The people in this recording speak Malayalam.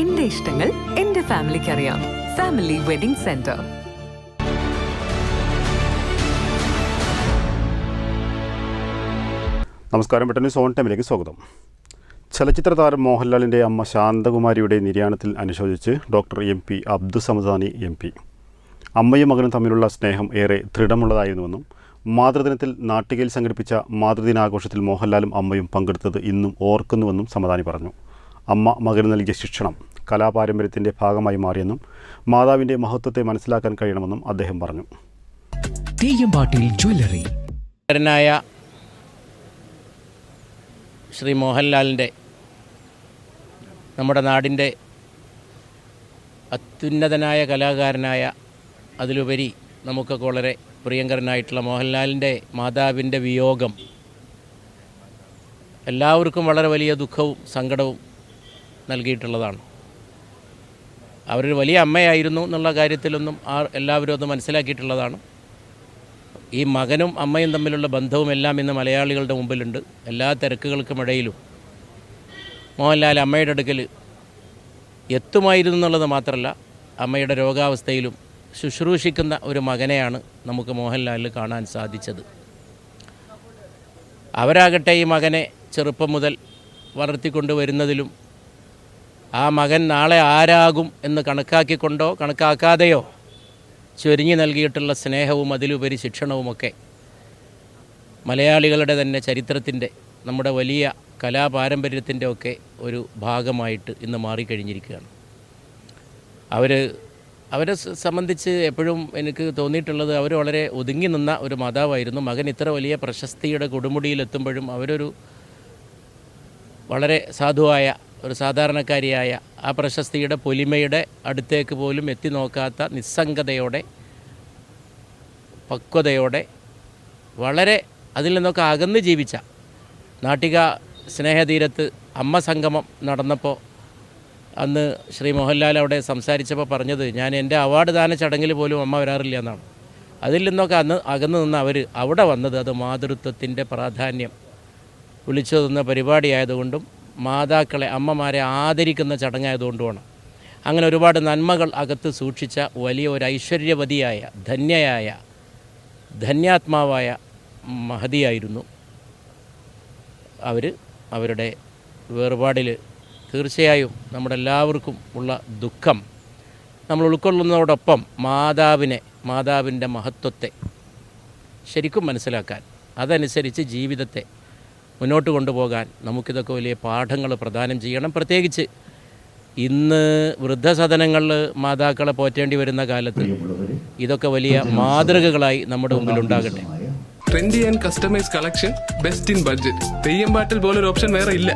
എന്റെ ഇഷ്ടങ്ങൾ എന്റെ ഫാമിലിക്ക് അറിയാം ഫാമിലി വെഡിംഗ് സെന്റർ നമസ്കാരം പെട്ടെന്ന് സോൺ ടൈമിലേക്ക് സ്വാഗതം. ചലച്ചിത്ര താരം മോഹൻലാലിന്റെ അമ്മ ശാന്തകുമാരിയുടെ നിര്യാണത്തിൽ അനുശോചിച്ച് doctor M P Abdussamadani M P. അമ്മയും മകനും തമ്മിലുള്ള സ്നേഹം ഏറെ ദൃഢമുള്ളതായിരുന്നുവെന്നും മാതൃദിനത്തിൽ നാട്ടികയിൽ സംഘടിപ്പിച്ച മാതൃദിനാഘോഷത്തിൽ മോഹൻലാലും അമ്മയും പങ്കെടുത്തത് ഇന്നും ഓർക്കുന്നുവെന്നും സമദാനി പറഞ്ഞു. അമ്മ മകന് നൽകിയ ശിക്ഷണം കലാപാരമ്പര്യത്തിന്റെ ഭാഗമായി മാറിയെന്നും മാതാവിന്റെ മഹത്വത്തെ മനസ്സിലാക്കാൻ കഴിയണമെന്നും അദ്ദേഹം പറഞ്ഞു. തെയ്യമ്പാട്ടിൽ ജ്വല്ലറി. ായ ശ്രീ മോഹൻലാലിന്റെ നമ്മുടെ നാടിന്റെ അത്യുന്നതനായ കലാകാരനായ അതിലുപരി നമുക്കൊക്കെ വളരെ പ്രിയങ്കരനായിട്ടുള്ള മോഹൻലാലിന്റെ മാതാവിന്റെ വിയോഗം എല്ലാവർക്കും വളരെ വലിയ ദുഃഖവും സങ്കടവും നൽകിയിട്ടുള്ളതാണ്. അവരൊരു വലിയ അമ്മയായിരുന്നു എന്നുള്ള കാര്യത്തിലൊന്നും ആ എല്ലാവരും അത് മനസ്സിലാക്കിയിട്ടുള്ളതാണ്. ഈ മകനും അമ്മയും തമ്മിലുള്ള ബന്ധവും എല്ലാം ഇന്ന് മലയാളികളുടെ മുമ്പിലുണ്ട്. എല്ലാ തിരക്കുകൾക്കും ഇടയിലും മോഹൻലാൽ അമ്മയുടെ അടുക്കൽ എത്തുമായിരുന്നു എന്നുള്ളത് മാത്രമല്ല അമ്മയുടെ രോഗാവസ്ഥയിലും ശുശ്രൂഷിക്കുന്ന ഒരു മകനെയാണ് നമുക്ക് മോഹൻലാലിൽ കാണാൻ സാധിച്ചത്. അവരാകട്ടെ ഈ മകനെ ചെറുപ്പം മുതൽ വളർത്തിക്കൊണ്ട് വരുന്നതിലും ആ മകൻ നാളെ ആരാകും എന്ന് കണക്കാക്കിക്കൊണ്ടോ കണക്കാക്കാതെയോ ചൊരിഞ്ഞു നൽകിയിട്ടുള്ള സ്നേഹവും അതിലുപരി ശിക്ഷണവുമൊക്കെ മലയാളികളുടെ തന്നെ ചരിത്രത്തിന്റെ നമ്മുടെ വലിയ കലാപാരമ്പര്യത്തിന്റെ ഒക്കെ ഒരു ഭാഗമായിട്ട് ഇന്ന് മാറിക്കഴിഞ്ഞിരിക്കുകയാണ്. അവർ അവരെ സംബന്ധിച്ച് എപ്പോഴും എനിക്ക് തോന്നിയിട്ടുള്ളത് അവർ വളരെ ഒതുങ്ങി നിന്ന ഒരു മാതാവായിരുന്നു. മകൻ ഇത്ര വലിയ പ്രശസ്തിയുടെ കൊടുമുടിയിലെത്തുമ്പോഴും അവരൊരു വളരെ സാധുവായ ഒരു സാധാരണക്കാരിയായ ആ പ്രശസ്തിയുടെ പൊലിമയുടെ അടുത്തേക്ക് പോലും എത്തി നോക്കാത്ത നിസ്സംഗതയോടെ പക്വതയോടെ വളരെ അതിൽ നിന്നൊക്കെ അകന്ന് ജീവിച്ച നാട്ടിക സ്നേഹതീരത്ത് അമ്മ സംഗമം നടന്നപ്പോൾ അന്ന് ശ്രീ മോഹൻലാൽ അവിടെ സംസാരിച്ചപ്പോൾ പറഞ്ഞത് ഞാൻ എന്റെ അവാർഡ് ദാന ചടങ്ങിൽ പോലും അമ്മ വരാറില്ല എന്നാണ്. അതിൽ നിന്നൊക്കെ അന്ന് അകന്നു നിന്ന് അവർ അവിടെ വന്നത് അത് മാതൃത്വത്തിന്റെ പ്രാധാന്യം വിളിച്ചു തന്ന പരിപാടിയായതുകൊണ്ടും മാതാക്കളെ അമ്മമാരെ ആദരിക്കുന്ന ചടങ്ങായതുകൊണ്ടുമാണ്. അങ്ങനെ ഒരുപാട് നന്മകൾ അകത്ത് സൂക്ഷിച്ച വലിയ ഒരു ഐശ്വര്യവതിയായ ധന്യയായ ധന്യാത്മാവായ മഹതിയായിരുന്നു അവർ അവരുടെ വേർപാടിൽ തീർച്ചയായും നമ്മുടെ എല്ലാവർക്കും ഉള്ള ദുഃഖം. നമ്മൾ ഉൾക്കൊള്ളുന്നതോടൊപ്പം മാതാവിനെ മാതാവിന്റെ മഹത്വത്തെ ശരിക്കും മനസ്സിലാക്കാൻ അതനുസരിച്ച് ജീവിതത്തെ മുന്നോട്ട് കൊണ്ടുപോകാൻ നമുക്കിതൊക്കെ വലിയ പാഠങ്ങൾ പ്രദാനം ചെയ്യണം. പ്രത്യേകിച്ച് ഇന്ന് വൃദ്ധസദനങ്ങളിൽ മാതാക്കളെ പോറ്റേണ്ടി വരുന്ന കാലത്ത് ഇതൊക്കെ വലിയ മാതൃകകളായി നമ്മുടെ മുമ്പിൽ ഉണ്ടാകട്ടെ trendy and customise collection best in budget Theyyam പാട്ടിൽ പോലൊരു ഓപ്ഷൻ വേറെ ഇല്ല.